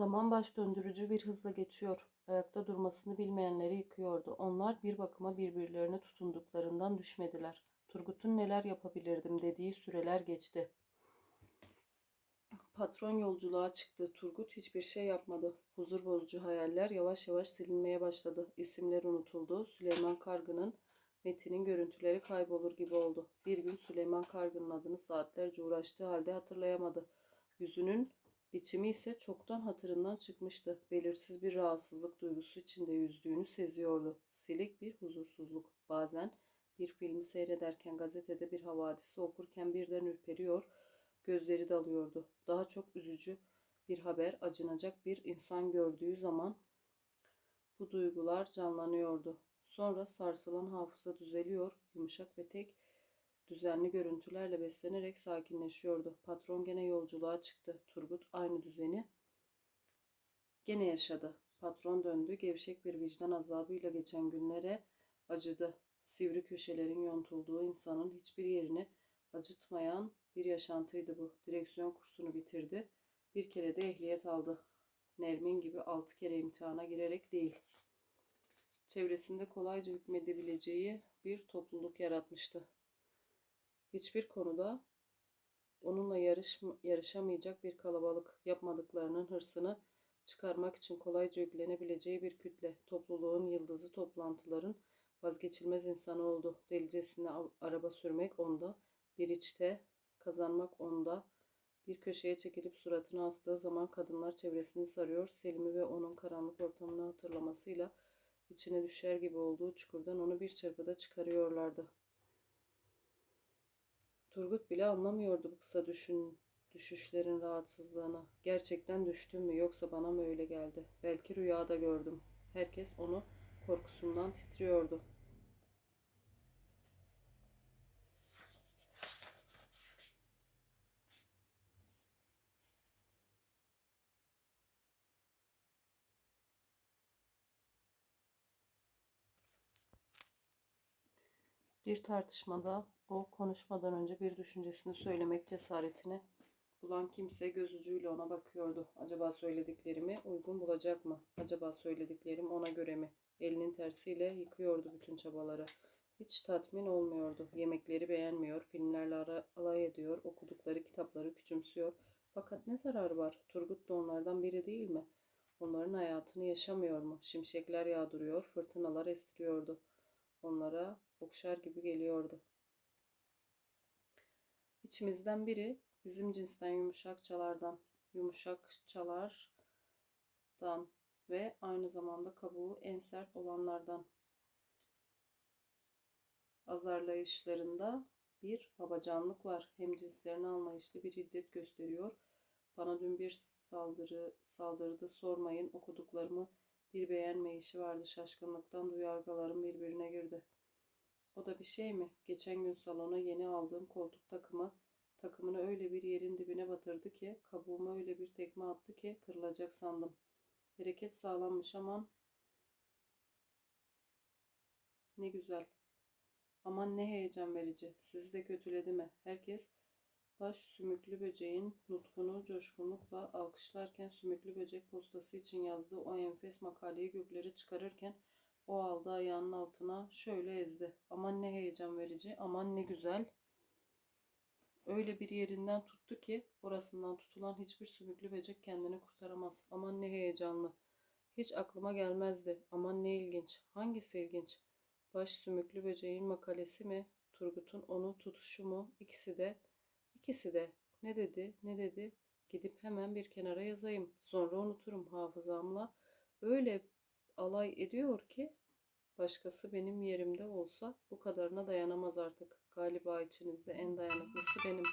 Zaman baş döndürücü bir hızla geçiyor. Ayakta durmasını bilmeyenleri yıkıyordu. Onlar bir bakıma birbirlerine tutunduklarından düşmediler. Turgut'un neler yapabilirdim dediği süreler geçti. Patron yolculuğa çıktı. Turgut hiçbir şey yapmadı. Huzur bozucu hayaller yavaş yavaş silinmeye başladı. İsimler unutuldu. Süleyman Kargı'nın Metin'in görüntüleri kaybolur gibi oldu. Bir gün Süleyman Kargı'nın adını saatlerce uğraştığı halde hatırlayamadı. Yüzünün biçimi ise çoktan hatırından çıkmıştı. Belirsiz bir rahatsızlık duygusu içinde yüzdüğünü seziyordu. Silik bir huzursuzluk. Bazen bir filmi seyrederken gazetede bir havadisi okurken birden ürperiyor, gözleri dalıyordu. Daha çok üzücü bir haber, acınacak bir insan gördüğü zaman bu duygular canlanıyordu. Sonra sarsılan hafıza düzeliyor, yumuşak ve tek düzenli görüntülerle beslenerek sakinleşiyordu. Patron gene yolculuğa çıktı. Turgut aynı düzeni gene yaşadı. Patron döndü, gevşek bir vicdan azabıyla geçen günlere acıdı. Sivri köşelerin yontulduğu insanın hiçbir yerini acıtmayan bir yaşantıydı bu. Direksiyon kursunu bitirdi. Bir kere de ehliyet aldı. Nermin gibi altı kere imtihana girerek değil çevresinde kolayca hükmedebileceği bir topluluk yaratmıştı. Hiçbir konuda onunla yarış, yarışamayacak bir kalabalık yapmadıklarının hırsını çıkarmak için kolayca yüklenebileceği bir kütle. Topluluğun yıldızı toplantıların vazgeçilmez insanı oldu. Delicesine araba sürmek onda, bir içte kazanmak onda. Bir köşeye çekilip suratını astığı zaman kadınlar çevresini sarıyor. Selim'i ve onun karanlık ortamını hatırlamasıyla içine düşer gibi olduğu çukurdan onu bir çırpıda çıkarıyorlardı. Turgut bile anlamıyordu bu kısa düşün, düşüşlerin rahatsızlığını. Gerçekten düştüm mü yoksa bana mı öyle geldi? Belki rüyada gördüm. Herkes onu korkusundan titriyordu. Bir tartışmada o konuşmadan önce bir düşüncesini söylemek cesaretini bulan kimse göz ucuyla ona bakıyordu. Acaba söylediklerimi uygun bulacak mı? Acaba söylediklerim ona göre mi? Elinin tersiyle yıkıyordu bütün çabaları. Hiç tatmin olmuyordu. Yemekleri beğenmiyor, filmlerle ara, alay ediyor, okudukları kitapları küçümsüyor. Fakat ne zararı var? Turgut da onlardan biri değil mi? Onların hayatını yaşamıyor mu? Şimşekler yağdırıyor, fırtınalar estiriyordu. Onlara okşar gibi geliyordu. İçimizden biri bizim cinsten yumuşakçalardan, yumuşakçalardan ve aynı zamanda kabuğu en sert olanlardan azarlayışlarında bir babacanlık var. Hem cinslerine anlayışlı bir hiddet gösteriyor. Bana dün bir saldırı saldırıda sormayın okuduklarımı bir beğenmeyişi vardı. Şaşkınlıktan duyargalarım birbirine girdi. O da bir şey mi? Geçen gün salona yeni aldığım koltuk takımı takımını öyle bir yerin dibine batırdı ki kabuğuma öyle bir tekme attı ki kırılacak sandım. Bereket sağlanmış aman ne güzel. Aman ne heyecan verici. Sizi de kötüledi mi? Herkes baş sümüklü böceğin nutkunu coşkunlukla alkışlarken sümüklü böcek postası için yazdığı o enfes makaleyi göklere çıkarırken o aldı ayağının altına şöyle ezdi. Aman ne heyecan verici, aman ne güzel. Öyle bir yerinden tuttu ki orasından tutulan hiçbir sümüklü böcek kendini kurtaramaz. Aman ne heyecanlı. Hiç aklıma gelmezdi. Aman ne ilginç. Hangisi ilginç? Baş sümüklü böceğin makalesi mi? Turgut'un onu tutuşu mu? İkisi de. İkisi de. Ne dedi? Ne dedi? Gidip hemen bir kenara yazayım. Sonra unuturum hafızamla. Öyle alay ediyor ki başkası benim yerimde olsa bu kadarına dayanamaz artık. Galiba içinizde en dayanıklısı benim.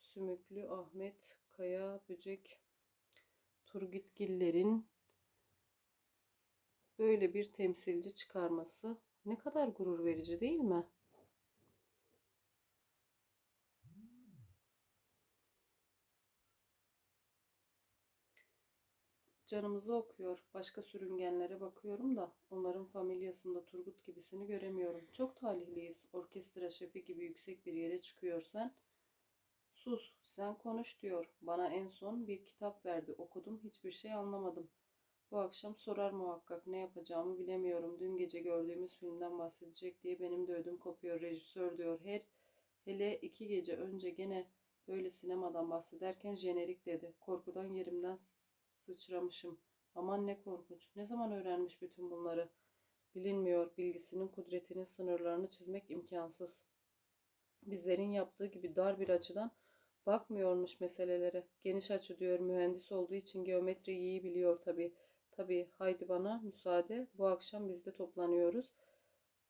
Sümüklü Ahmet Kaya Böcek Turgutgillerin böyle bir temsilci çıkarması ne kadar gurur verici değil mi? Canımızı okuyor. Başka sürüngenlere bakıyorum da onların familyasında Turgut gibisini göremiyorum. Çok talihliyiz. Orkestra şefi gibi yüksek bir yere çıkıyorsan Sus, sen konuş diyor. Bana en son bir kitap verdi. Okudum, hiçbir şey anlamadım. Bu akşam sorar muhakkak. Ne yapacağımı bilemiyorum. Dün gece gördüğümüz filmden bahsedecek diye benim de ödüm kopuyor. Rejisör diyor. Her hele iki gece önce gene böyle sinemadan bahsederken jenerik dedi. Korkudan yerimden sıçramışım. Aman ne korkunç. Ne zaman öğrenmiş bütün bunları? Bilinmiyor. Bilgisinin kudretinin sınırlarını çizmek imkansız. Bizlerin yaptığı gibi dar bir açıdan bakmıyormuş meselelere. Geniş açı diyor mühendis olduğu için geometriyi iyi biliyor tabii. Tabii haydi bana müsaade. Bu akşam biz de toplanıyoruz.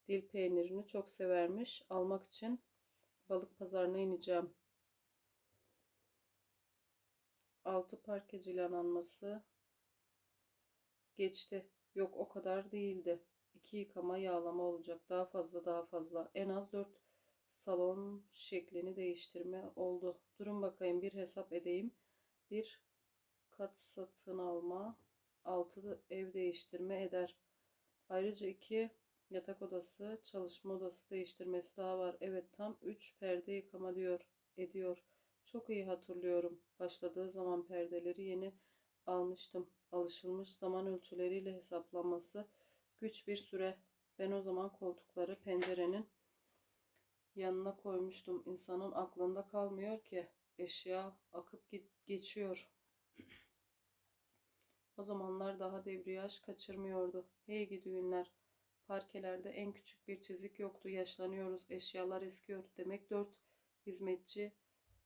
Dil peynirini çok severmiş. Almak için balık pazarına ineceğim. Altı parke cilalanması geçti. Yok o kadar değildi. İki yıkama yağlama olacak. Daha fazla daha fazla. En az dört salon şeklini değiştirme oldu. Durun bakayım bir hesap edeyim. Bir kat satın alma, altı da ev değiştirme eder. Ayrıca iki yatak odası, çalışma odası değiştirmesi daha var. Evet tam üç perde yıkama diyor, ediyor. Çok iyi hatırlıyorum. Başladığı zaman perdeleri yeni almıştım. Alışılmış zaman ölçüleriyle hesaplanması güç bir süre. Ben o zaman koltukları pencerenin yanına koymuştum. İnsanın aklında kalmıyor ki. Eşya akıp geçiyor. O zamanlar daha debriyaj kaçırmıyordu. Hey gidi günler. Parkelerde en küçük bir çizik yoktu. Yaşlanıyoruz. Eşyalar eskiyor. Demek dört hizmetçi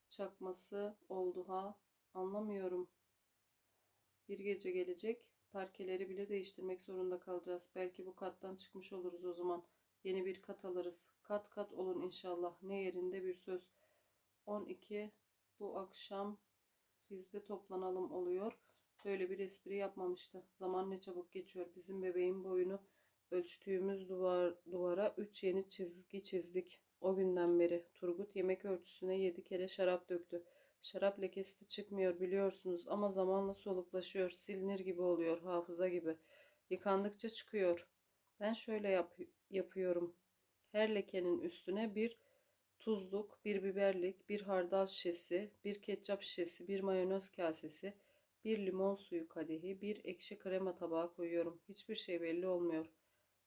çakması oldu ha. Anlamıyorum. Bir gece gelecek. Parkeleri bile değiştirmek zorunda kalacağız. Belki bu kattan çıkmış oluruz o zaman. Yeni bir kat alırız. Kat kat olun inşallah. Ne yerinde bir söz. 12 bu akşam bizde toplanalım oluyor. Böyle bir espri yapmamıştı. Zaman ne çabuk geçiyor. Bizim bebeğin boyunu ölçtüğümüz duvar, duvara 3 yeni çizgi çizdik. O günden beri Turgut yemek örtüsüne 7 kere şarap döktü. Şarap lekesi de çıkmıyor biliyorsunuz ama zamanla soluklaşıyor. Silinir gibi oluyor hafıza gibi. Yıkandıkça çıkıyor. Ben şöyle yap yapıyorum. Her lekenin üstüne bir tuzluk, bir biberlik, bir hardal şişesi, bir ketçap şişesi, bir mayonez kasesi, bir limon suyu kadehi, bir ekşi krema tabağı koyuyorum. Hiçbir şey belli olmuyor.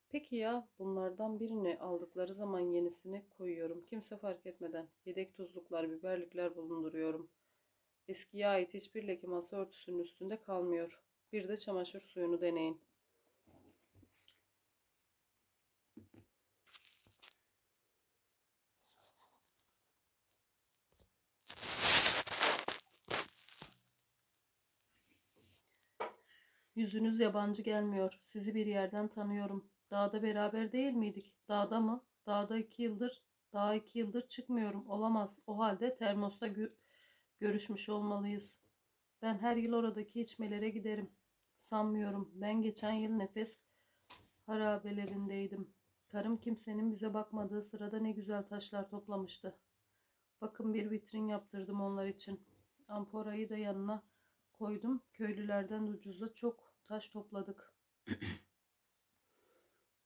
Peki ya bunlardan birini aldıkları zaman yenisini koyuyorum. Kimse fark etmeden. Yedek tuzluklar, biberlikler bulunduruyorum. Eskiye ait hiçbir leke masa örtüsünün üstünde kalmıyor. Bir de çamaşır suyunu deneyin. Yüzünüz yabancı gelmiyor. Sizi bir yerden tanıyorum. Dağda beraber değil miydik? Dağda mı? Dağda iki yıldır, daha iki yıldır çıkmıyorum. Olamaz. O halde termosta gö- görüşmüş olmalıyız. Ben her yıl oradaki içmelere giderim. Sanmıyorum. Ben geçen yıl nefes harabelerindeydim. Karım kimsenin bize bakmadığı sırada ne güzel taşlar toplamıştı. Bakın bir vitrin yaptırdım onlar için. Amporayı da yanına koydum. Köylülerden ucuza çok taş topladık.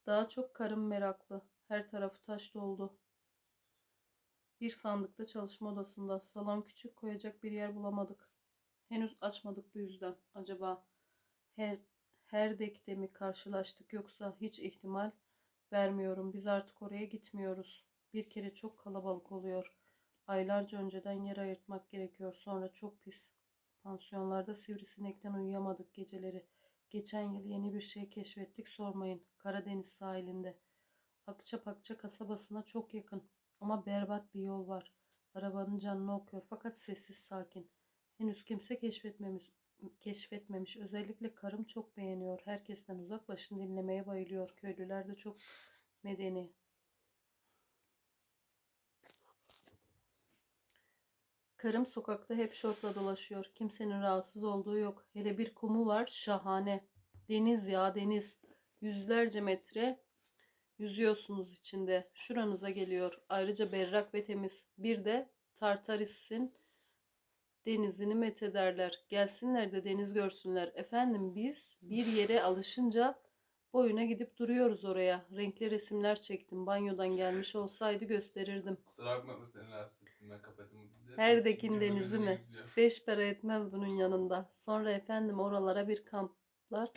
Daha çok karım meraklı. Her tarafı taş doldu. Bir sandıkta çalışma odasında. Salon küçük koyacak bir yer bulamadık. Henüz açmadık bu yüzden. Acaba her, her dekte mi karşılaştık yoksa hiç ihtimal vermiyorum. Biz artık oraya gitmiyoruz. Bir kere çok kalabalık oluyor. Aylarca önceden yer ayırtmak gerekiyor. Sonra çok pis. Pansiyonlarda sivrisinekten uyuyamadık geceleri. Geçen yıl yeni bir şey keşfettik sormayın. Karadeniz sahilinde. Akçapakça kasabasına çok yakın. Ama berbat bir yol var. Arabanın canını okuyor fakat sessiz sakin. Henüz kimse keşfetmemiş. Keşfetmemiş. Özellikle karım çok beğeniyor. Herkesten uzak başını dinlemeye bayılıyor. Köylüler de çok medeni. Karım sokakta hep şortla dolaşıyor. Kimsenin rahatsız olduğu yok. Hele bir kumu var şahane. Deniz ya deniz. Yüzlerce metre yüzüyorsunuz içinde. Şuranıza geliyor. Ayrıca berrak ve temiz. Bir de Tartaris'in denizini methederler. Gelsinler de deniz görsünler. Efendim biz bir yere alışınca boyuna gidip duruyoruz oraya. Renkli resimler çektim. Banyodan gelmiş olsaydı gösterirdim. Kusura bakma seni rahatsız. Ben kapatayım. Denizi mi? Beş para etmez bunun yanında. Sonra efendim oralara bir kamplar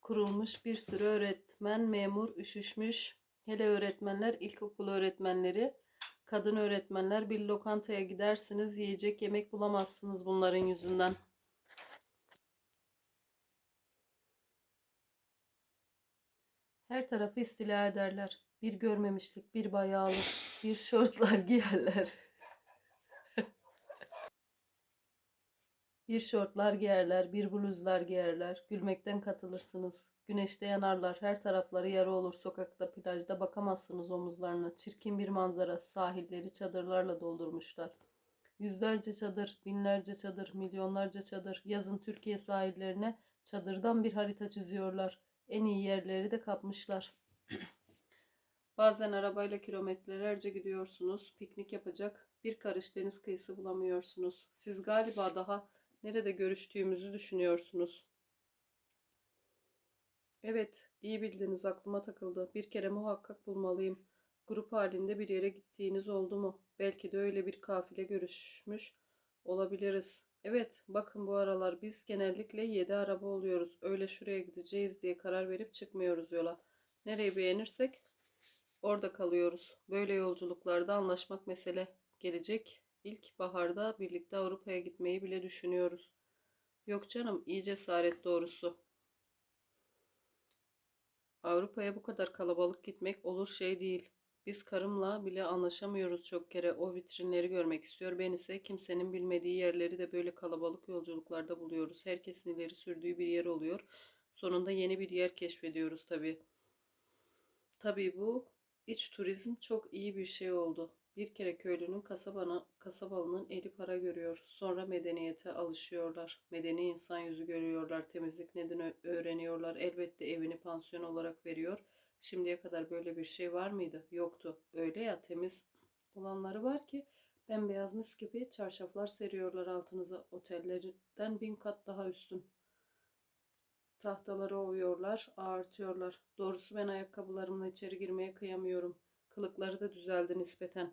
kurulmuş. Bir sürü öğretmen, memur üşüşmüş. Hele öğretmenler, ilkokul öğretmenleri, kadın öğretmenler bir lokantaya gidersiniz yiyecek yemek bulamazsınız bunların yüzünden. Her tarafı istila ederler. Bir görmemişlik, bir bayağılık, bir şortlar giyerler. Bir şortlar giyerler, bir bluzlar giyerler. Gülmekten katılırsınız. Güneşte yanarlar. Her tarafları yara olur. Sokakta, plajda bakamazsınız omuzlarına. Çirkin bir manzara. Sahilleri çadırlarla doldurmuşlar. Yüzlerce çadır, binlerce çadır, milyonlarca çadır. Yazın Türkiye sahillerine çadırdan bir harita çiziyorlar. En iyi yerleri de kapmışlar. Bazen arabayla kilometrelerce gidiyorsunuz. Piknik yapacak bir karış deniz kıyısı bulamıyorsunuz. Siz galiba daha nerede görüştüğümüzü düşünüyorsunuz. Evet, iyi bildiniz aklıma takıldı. Bir kere muhakkak bulmalıyım. Grup halinde bir yere gittiğiniz oldu mu? Belki de öyle bir kafile görüşmüş olabiliriz. Evet, bakın bu aralar biz genellikle 7 araba oluyoruz. Öyle şuraya gideceğiz diye karar verip çıkmıyoruz yola. Nereyi beğenirsek orada kalıyoruz. Böyle yolculuklarda anlaşmak mesele. Gelecek ilk baharda birlikte Avrupa'ya gitmeyi bile düşünüyoruz. Yok canım, iyi cesaret doğrusu. Avrupa'ya bu kadar kalabalık gitmek olur şey değil. Biz karımla bile anlaşamıyoruz çok kere. O vitrinleri görmek istiyor. Ben ise kimsenin bilmediği yerleri de böyle kalabalık yolculuklarda buluyoruz. Herkesin ileri sürdüğü bir yer oluyor. Sonunda yeni bir yer keşfediyoruz tabii. Tabii bu iç turizm çok iyi bir şey oldu. Bir kere köylünün kasabana, kasabalının eli para görüyor. Sonra medeniyete alışıyorlar. Medeni insan yüzü görüyorlar. Temizlik nedeni öğreniyorlar. Elbette evini pansiyon olarak veriyor. Şimdiye kadar böyle bir şey var mıydı? Yoktu. Öyle ya temiz olanları var ki bembeyaz mis gibi çarşaflar seriyorlar altınıza. Otellerden bin kat daha üstün. Tahtaları ovuyorlar, ağırtıyorlar. Doğrusu ben ayakkabılarımla içeri girmeye kıyamıyorum. Kılıkları da düzeldi nispeten.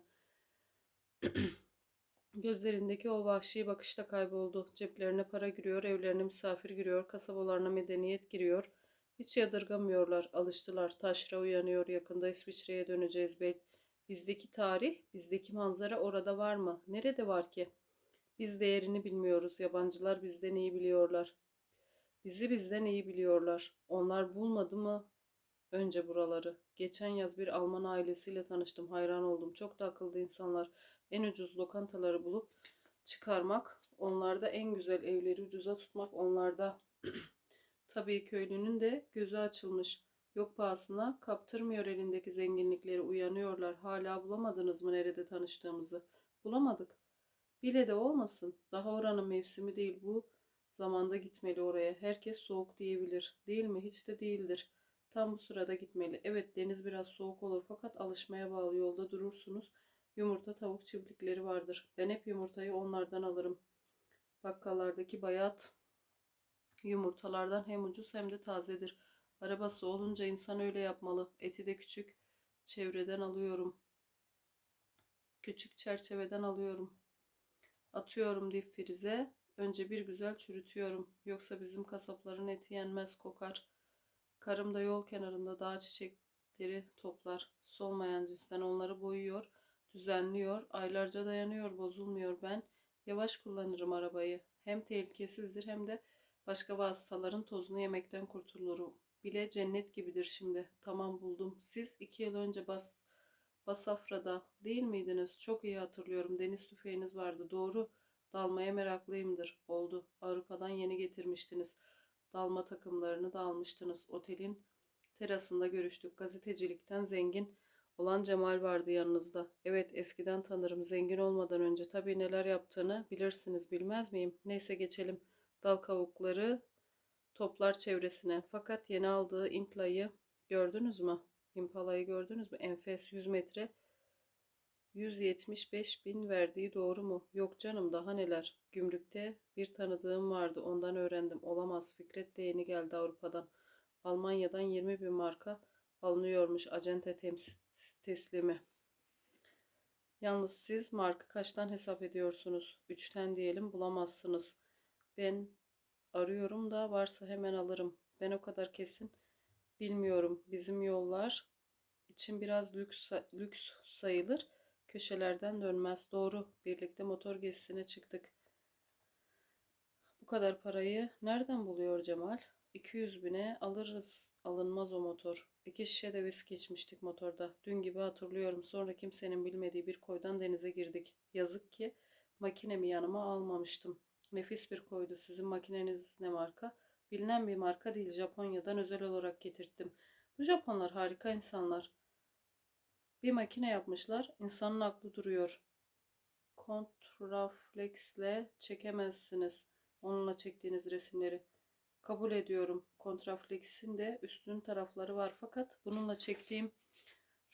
Gözlerindeki o vahşi bakış da kayboldu. Ceplerine para giriyor, evlerine misafir giriyor, kasabalarına medeniyet giriyor. Hiç yadırgamıyorlar, alıştılar. Taşra uyanıyor, yakında İsviçre'ye döneceğiz bey. Bizdeki tarih, bizdeki manzara orada var mı? Nerede var ki? Biz değerini bilmiyoruz. Yabancılar bizden iyi biliyorlar. Bizi bizden iyi biliyorlar. Onlar bulmadı mı önce buraları? Geçen yaz bir Alman ailesiyle tanıştım. Hayran oldum. Çok da akıllı insanlar. En ucuz lokantaları bulup çıkarmak. Onlarda en güzel evleri ucuza tutmak. Onlarda tabii köylünün de gözü açılmış. Yok pahasına kaptırmıyor elindeki zenginlikleri. Uyanıyorlar. Hala bulamadınız mı nerede tanıştığımızı? Bulamadık. Bile de olmasın. Daha oranın mevsimi değil bu. Zamanda gitmeli oraya. Herkes soğuk diyebilir. Değil mi? Hiç de değildir. Tam bu sırada gitmeli. Evet deniz biraz soğuk olur fakat alışmaya bağlı yolda durursunuz. Yumurta tavuk çiftlikleri vardır. Ben hep yumurtayı onlardan alırım. Bakkallardaki bayat yumurtalardan hem ucuz hem de tazedir. Arabası olunca insan öyle yapmalı. Eti de küçük çevreden alıyorum. Küçük çerçeveden alıyorum. Atıyorum dip frize. Önce bir güzel çürütüyorum. Yoksa bizim kasapların eti yenmez kokar. Karım da yol kenarında dağ çiçekleri toplar. Solmayan cinsten onları boyuyor, düzenliyor. Aylarca dayanıyor, bozulmuyor. Ben yavaş kullanırım arabayı. Hem tehlikesizdir hem de başka vasıtaların tozunu yemekten kurtulurum. Bile cennet gibidir şimdi. Tamam buldum. Siz iki yıl önce Bas Basafra'da değil miydiniz? Çok iyi hatırlıyorum. Deniz tüfeğiniz vardı. Doğru. Dalmaya meraklıyımdır. Oldu. Avrupa'dan yeni getirmiştiniz. Dalma takımlarını da almıştınız. Otelin terasında görüştük. Gazetecilikten zengin olan Cemal vardı yanınızda. Evet eskiden tanırım. Zengin olmadan önce tabii neler yaptığını bilirsiniz bilmez miyim? Neyse geçelim. Dal kavukları toplar çevresine. Fakat yeni aldığı implayı gördünüz mü? Impala'yı gördünüz mü? Enfes 100 metre 175 bin verdiği doğru mu? Yok canım daha neler. Gümrükte bir tanıdığım vardı ondan öğrendim. Olamaz Fikret de yeni geldi Avrupa'dan. Almanya'dan 20 bin marka alınıyormuş acente tems- teslimi. Yalnız siz markı kaçtan hesap ediyorsunuz? Üçten diyelim bulamazsınız. Ben arıyorum da varsa hemen alırım. Ben o kadar kesin bilmiyorum. Bizim yollar için biraz lüks, lüks sayılır. Köşelerden dönmez. Doğru. Birlikte motor gezisine çıktık. Bu kadar parayı nereden buluyor Cemal? 200 bine alırız. Alınmaz o motor. İki şişe de viski içmiştik motorda. Dün gibi hatırlıyorum. Sonra kimsenin bilmediği bir koydan denize girdik. Yazık ki makinemi yanıma almamıştım. Nefis bir koydu. Sizin makineniz ne marka? Bilinen bir marka değil. Japonya'dan özel olarak getirttim. Bu Japonlar harika insanlar. Bir makine yapmışlar. İnsanın aklı duruyor. Kontrafleksle çekemezsiniz. Onunla çektiğiniz resimleri. Kabul ediyorum. Kontrafleksin de üstün tarafları var fakat bununla çektiğim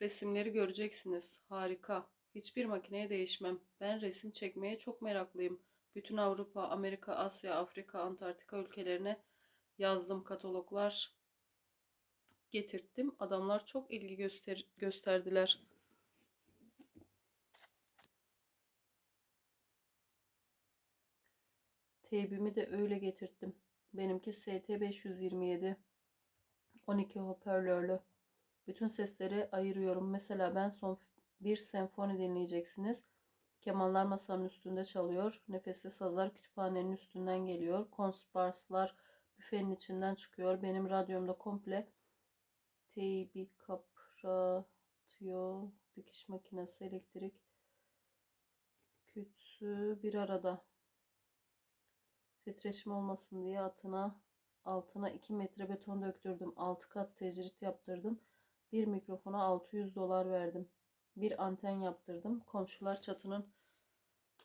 resimleri göreceksiniz. Harika. Hiçbir makineye değişmem. Ben resim çekmeye çok meraklıyım. Bütün Avrupa, Amerika, Asya, Afrika, Antarktika ülkelerine yazdım kataloglar getirttim. Adamlar çok ilgi göster gösterdiler. Teybimi de öyle getirttim. Benimki ST527. 12 hoparlörlü. Bütün sesleri ayırıyorum. Mesela ben son bir senfoni dinleyeceksiniz. Kemanlar masanın üstünde çalıyor. Nefesli sazlar kütüphanenin üstünden geliyor. Konsparslar büfenin içinden çıkıyor. Benim radyomda komple teybi kapratıyor. Dikiş makinesi, elektrik kütü bir arada. Titreşim olmasın diye atına altına 2 metre beton döktürdüm. 6 kat tecrit yaptırdım. Bir mikrofona 600 dolar verdim. Bir anten yaptırdım. Komşular çatının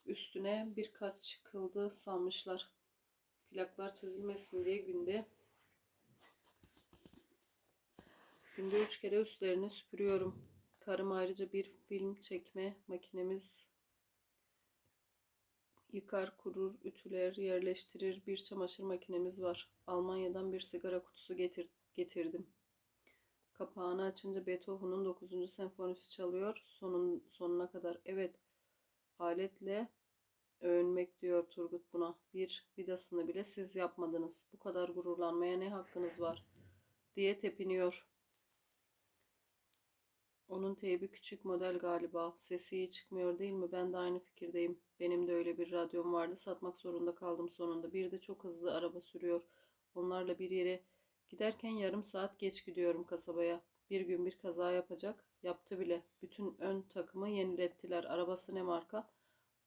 üstüne bir kat çıkıldı sanmışlar. Plaklar çizilmesin diye günde günde üç kere üstlerini süpürüyorum. Karım ayrıca bir film çekme makinemiz Yıkar, kurur, ütüler, yerleştirir bir çamaşır makinemiz var. Almanya'dan bir sigara kutusu getir getirdim. Kapağını açınca Beethoven'un 9. senfonisi çalıyor. Sonun, sonuna kadar. Evet, aletle övünmek diyor Turgut buna. Bir vidasını bile siz yapmadınız. Bu kadar gururlanmaya ne hakkınız var? diye tepiniyor. Onun teybi küçük model galiba. Sesi iyi çıkmıyor değil mi? Ben de aynı fikirdeyim. Benim de öyle bir radyom vardı. Satmak zorunda kaldım sonunda. Bir de çok hızlı araba sürüyor. Onlarla bir yere giderken yarım saat geç gidiyorum kasabaya. Bir gün bir kaza yapacak. Yaptı bile. Bütün ön takımı yenilettiler. Arabası ne marka?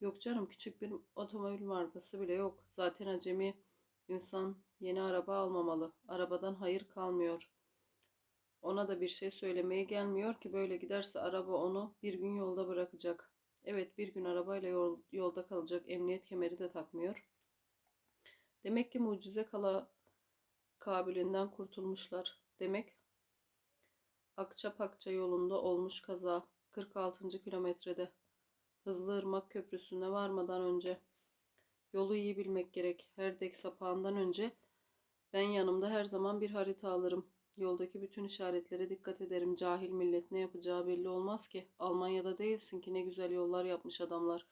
Yok canım küçük bir otomobil markası bile yok. Zaten acemi insan yeni araba almamalı. Arabadan hayır kalmıyor. Ona da bir şey söylemeye gelmiyor ki böyle giderse araba onu bir gün yolda bırakacak. Evet bir gün arabayla yol, yolda kalacak. Emniyet kemeri de takmıyor. Demek ki mucize kala kabilinden kurtulmuşlar. Demek Akçapakça yolunda olmuş kaza 46. kilometrede. Hızlı Irmak Köprüsü'ne varmadan önce. Yolu iyi bilmek gerek. Her dek sapağından önce ben yanımda her zaman bir harita alırım. Yoldaki bütün işaretlere dikkat ederim. Cahil millet ne yapacağı belli olmaz ki. Almanya'da değilsin ki ne güzel yollar yapmış adamlar.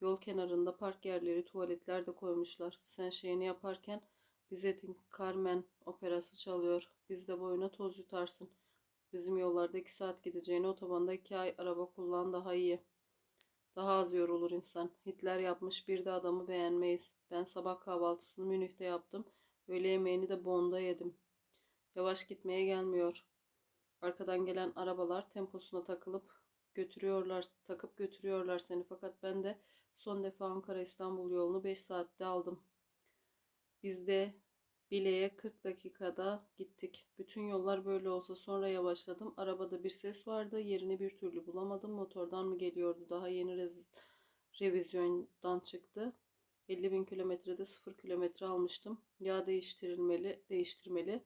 Yol kenarında park yerleri, tuvaletler de koymuşlar. Sen şeyini yaparken Bizet'in Carmen operası çalıyor. Biz de boyuna toz yutarsın. Bizim yollarda iki saat gideceğine otobanda iki ay araba kullan daha iyi. Daha az yorulur insan. Hitler yapmış bir de adamı beğenmeyiz. Ben sabah kahvaltısını Münih'te yaptım. Öğle yemeğini de Bonn'da yedim. Yavaş gitmeye gelmiyor. Arkadan gelen arabalar temposuna takılıp götürüyorlar, takıp götürüyorlar seni. Fakat ben de son defa Ankara İstanbul yolunu 5 saatte aldım. Biz de Bile'ye 40 dakikada gittik. Bütün yollar böyle olsa sonra yavaşladım. Arabada bir ses vardı. Yerini bir türlü bulamadım. Motordan mı geliyordu? Daha yeni rez revizyondan çıktı. 50 bin kilometrede 0 kilometre almıştım. Yağ değiştirilmeli, değiştirmeli.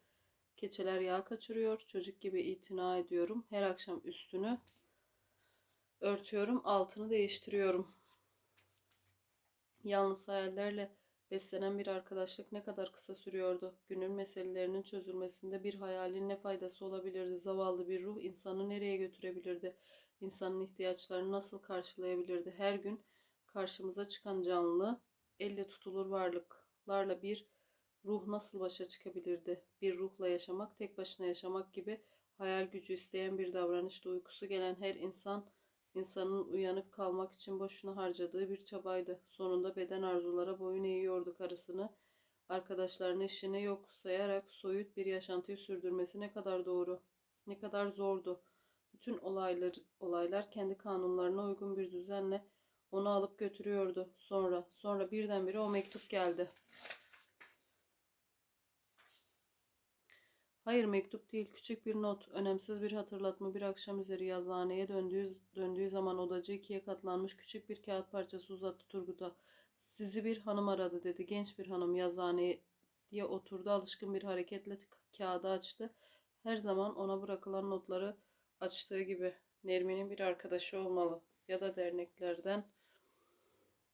Keçeler yağ kaçırıyor. Çocuk gibi itina ediyorum. Her akşam üstünü örtüyorum. Altını değiştiriyorum. Yalnız hayallerle beslenen bir arkadaşlık ne kadar kısa sürüyordu. Günün meselelerinin çözülmesinde bir hayalin ne faydası olabilirdi? Zavallı bir ruh insanı nereye götürebilirdi? İnsanın ihtiyaçlarını nasıl karşılayabilirdi? Her gün karşımıza çıkan canlı, elle tutulur varlıklarla bir ruh nasıl başa çıkabilirdi? Bir ruhla yaşamak, tek başına yaşamak gibi hayal gücü isteyen bir davranışta uykusu gelen her insan, insanın uyanık kalmak için boşuna harcadığı bir çabaydı. Sonunda beden arzulara boyun eğiyordu karısını. Arkadaşlarını işini yok sayarak soyut bir yaşantıyı sürdürmesi ne kadar doğru, ne kadar zordu. Bütün olaylar, olaylar kendi kanunlarına uygun bir düzenle onu alıp götürüyordu. Sonra, sonra birdenbire o mektup geldi. Hayır mektup değil, küçük bir not, önemsiz bir hatırlatma bir akşam üzeri yazıhaneye döndüğü, döndüğü zaman odacı ikiye katlanmış küçük bir kağıt parçası uzattı Turgut'a. Sizi bir hanım aradı dedi. Genç bir hanım yazıhaneye diye oturdu. Alışkın bir hareketle kağıdı açtı. Her zaman ona bırakılan notları açtığı gibi Nermin'in bir arkadaşı olmalı ya da derneklerden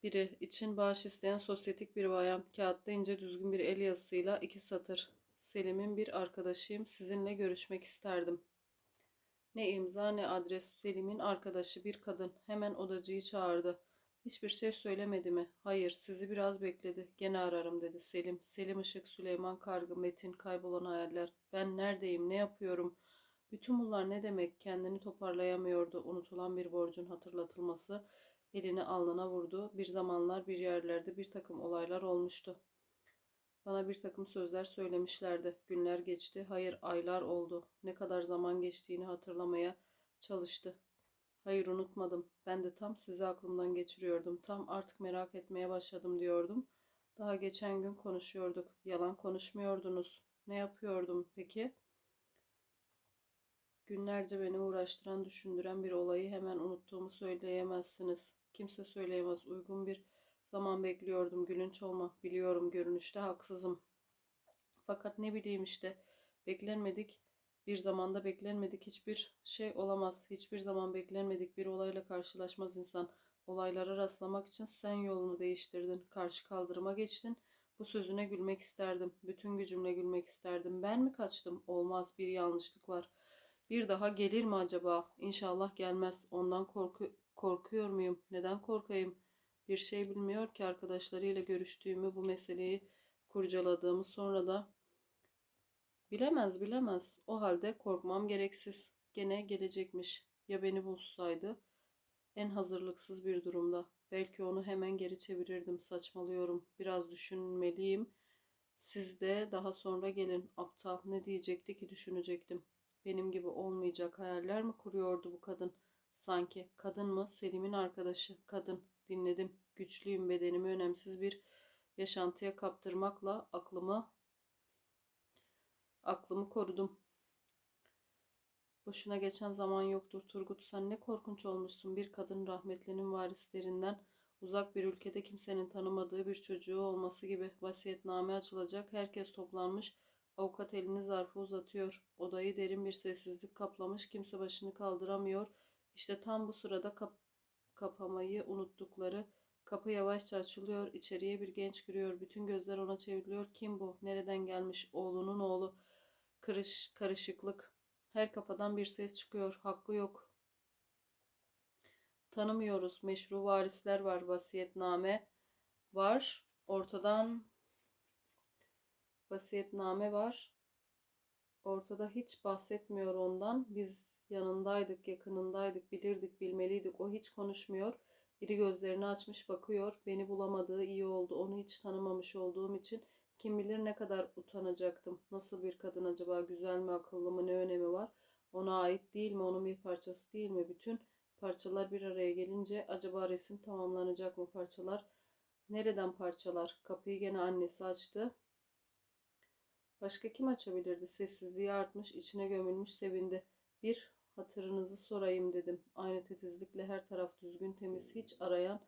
biri için bağış isteyen sosyetik bir bayan. Kağıtta ince düzgün bir el yazısıyla iki satır. Selim'in bir arkadaşıyım. Sizinle görüşmek isterdim. Ne imza ne adres. Selim'in arkadaşı bir kadın. Hemen odacıyı çağırdı. Hiçbir şey söylemedi mi? Hayır, sizi biraz bekledi. Gene ararım dedi Selim. Selim Işık, Süleyman Kargı, Metin, kaybolan hayaller. Ben neredeyim, ne yapıyorum? Bütün bunlar ne demek? Kendini toparlayamıyordu. Unutulan bir borcun hatırlatılması elini alnına vurdu. Bir zamanlar bir yerlerde bir takım olaylar olmuştu. Bana bir takım sözler söylemişlerdi. Günler geçti. Hayır, aylar oldu. Ne kadar zaman geçtiğini hatırlamaya çalıştı. Hayır unutmadım. Ben de tam sizi aklımdan geçiriyordum. Tam artık merak etmeye başladım diyordum. Daha geçen gün konuşuyorduk. Yalan konuşmuyordunuz. Ne yapıyordum peki? Günlerce beni uğraştıran, düşündüren bir olayı hemen unuttuğumu söyleyemezsiniz. Kimse söyleyemez. Uygun bir zaman bekliyordum. Gülünç olmak biliyorum. Görünüşte haksızım. Fakat ne bileyim işte. Beklenmedik bir zamanda beklenmedik hiçbir şey olamaz. Hiçbir zaman beklenmedik bir olayla karşılaşmaz insan. Olaylara rastlamak için sen yolunu değiştirdin. Karşı kaldırıma geçtin. Bu sözüne gülmek isterdim. Bütün gücümle gülmek isterdim. Ben mi kaçtım? Olmaz bir yanlışlık var. Bir daha gelir mi acaba? İnşallah gelmez. Ondan korku korkuyor muyum? Neden korkayım? Bir şey bilmiyor ki arkadaşlarıyla görüştüğümü, bu meseleyi kurcaladığımı sonra da Bilemez bilemez. O halde korkmam gereksiz. Gene gelecekmiş. Ya beni bulsaydı? En hazırlıksız bir durumda. Belki onu hemen geri çevirirdim. Saçmalıyorum. Biraz düşünmeliyim. Siz de daha sonra gelin. Aptal ne diyecekti ki düşünecektim. Benim gibi olmayacak hayaller mi kuruyordu bu kadın? Sanki kadın mı? Selim'in arkadaşı. Kadın. Dinledim. Güçlüyüm bedenimi önemsiz bir yaşantıya kaptırmakla aklımı Aklımı korudum. Boşuna geçen zaman yoktur Turgut. Sen ne korkunç olmuşsun. Bir kadın rahmetlinin varislerinden uzak bir ülkede kimsenin tanımadığı bir çocuğu olması gibi vasiyetname açılacak. Herkes toplanmış. Avukat elini zarfı uzatıyor. Odayı derin bir sessizlik kaplamış. Kimse başını kaldıramıyor. İşte tam bu sırada kap kapamayı unuttukları kapı yavaşça açılıyor. İçeriye bir genç giriyor. Bütün gözler ona çevriliyor. Kim bu? Nereden gelmiş? Oğlunun oğlu. Karış, karışıklık. Her kafadan bir ses çıkıyor. Hakkı yok. Tanımıyoruz. Meşru varisler var. Vasiyetname var. Ortadan vasiyetname var. Ortada hiç bahsetmiyor ondan. Biz yanındaydık, yakınındaydık, bilirdik, bilmeliydik. O hiç konuşmuyor. İri gözlerini açmış bakıyor. Beni bulamadığı iyi oldu. Onu hiç tanımamış olduğum için kim bilir ne kadar utanacaktım. Nasıl bir kadın acaba? Güzel mi, akıllı mı, ne önemi var? Ona ait değil mi? Onun bir parçası değil mi? Bütün parçalar bir araya gelince acaba resim tamamlanacak mı parçalar? Nereden parçalar? Kapıyı gene annesi açtı. Başka kim açabilirdi? Sessizliği artmış, içine gömülmüş sevindi. Bir hatırınızı sorayım dedim. Aynı titizlikle her taraf düzgün temiz hiç arayan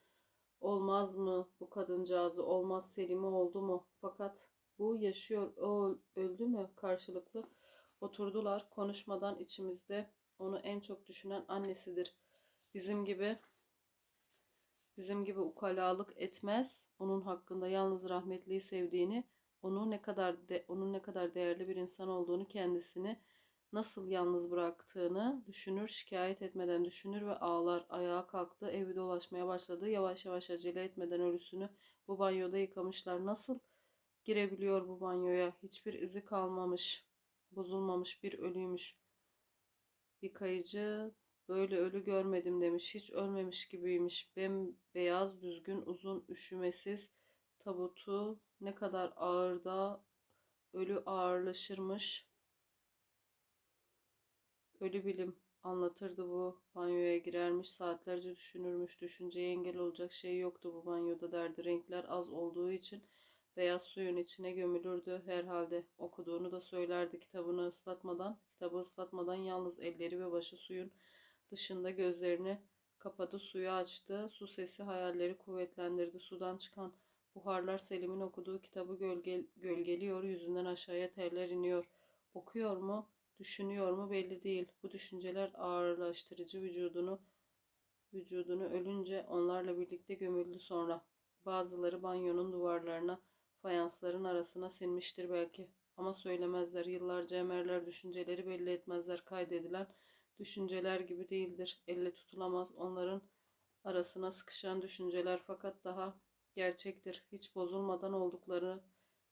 Olmaz mı bu kadıncağızı? Olmaz Selim'i oldu mu? Fakat bu yaşıyor. O öldü mü? Karşılıklı oturdular. Konuşmadan içimizde onu en çok düşünen annesidir. Bizim gibi bizim gibi ukalalık etmez. Onun hakkında yalnız rahmetliyi sevdiğini, onu ne kadar de, onun ne kadar değerli bir insan olduğunu kendisini nasıl yalnız bıraktığını düşünür, şikayet etmeden düşünür ve ağlar. Ayağa kalktı, evi dolaşmaya başladı. Yavaş yavaş acele etmeden ölüsünü bu banyoda yıkamışlar. Nasıl girebiliyor bu banyoya? Hiçbir izi kalmamış, bozulmamış bir ölüymüş. Yıkayıcı böyle ölü görmedim demiş. Hiç ölmemiş gibiymiş. Bembeyaz, düzgün, uzun, üşümesiz tabutu ne kadar ağırda ölü ağırlaşırmış. Ölü bilim anlatırdı bu. Banyoya girermiş, saatlerce düşünürmüş. Düşünceye engel olacak şey yoktu bu banyoda derdi. Renkler az olduğu için beyaz suyun içine gömülürdü herhalde. Okuduğunu da söylerdi kitabını ıslatmadan. Kitabı ıslatmadan yalnız elleri ve başı suyun dışında gözlerini kapadı, suyu açtı. Su sesi hayalleri kuvvetlendirdi. Sudan çıkan buharlar Selim'in okuduğu kitabı gölge, gölgeliyor. Yüzünden aşağıya terler iniyor. Okuyor mu? Düşünüyor mu belli değil. Bu düşünceler ağırlaştırıcı vücudunu vücudunu ölünce onlarla birlikte gömüldü sonra. Bazıları banyonun duvarlarına, fayansların arasına sinmiştir belki. Ama söylemezler. Yıllarca emerler düşünceleri belli etmezler. Kaydedilen düşünceler gibi değildir. Elle tutulamaz. Onların arasına sıkışan düşünceler fakat daha gerçektir. Hiç bozulmadan oldukları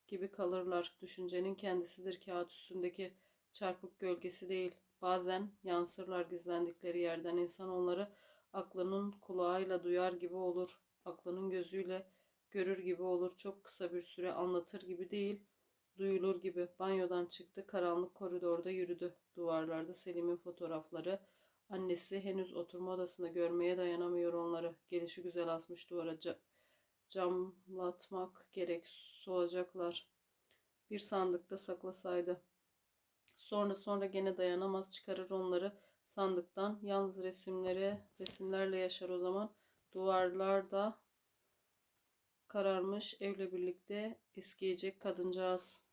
gibi kalırlar. Düşüncenin kendisidir kağıt üstündeki çarpık gölgesi değil. Bazen yansırlar gizlendikleri yerden. İnsan onları aklının kulağıyla duyar gibi olur. Aklının gözüyle görür gibi olur. Çok kısa bir süre anlatır gibi değil, duyulur gibi. Banyodan çıktı, karanlık koridorda yürüdü. Duvarlarda Selim'in fotoğrafları. Annesi henüz oturma odasında görmeye dayanamıyor onları. Gelişi güzel asmış duvara. Ca- camlatmak gerek. Soğacaklar. Bir sandıkta saklasaydı. Sonra sonra gene dayanamaz çıkarır onları sandıktan. Yalnız resimleri, resimlerle yaşar o zaman. Duvarlarda kararmış evle birlikte eskiyecek kadıncağız.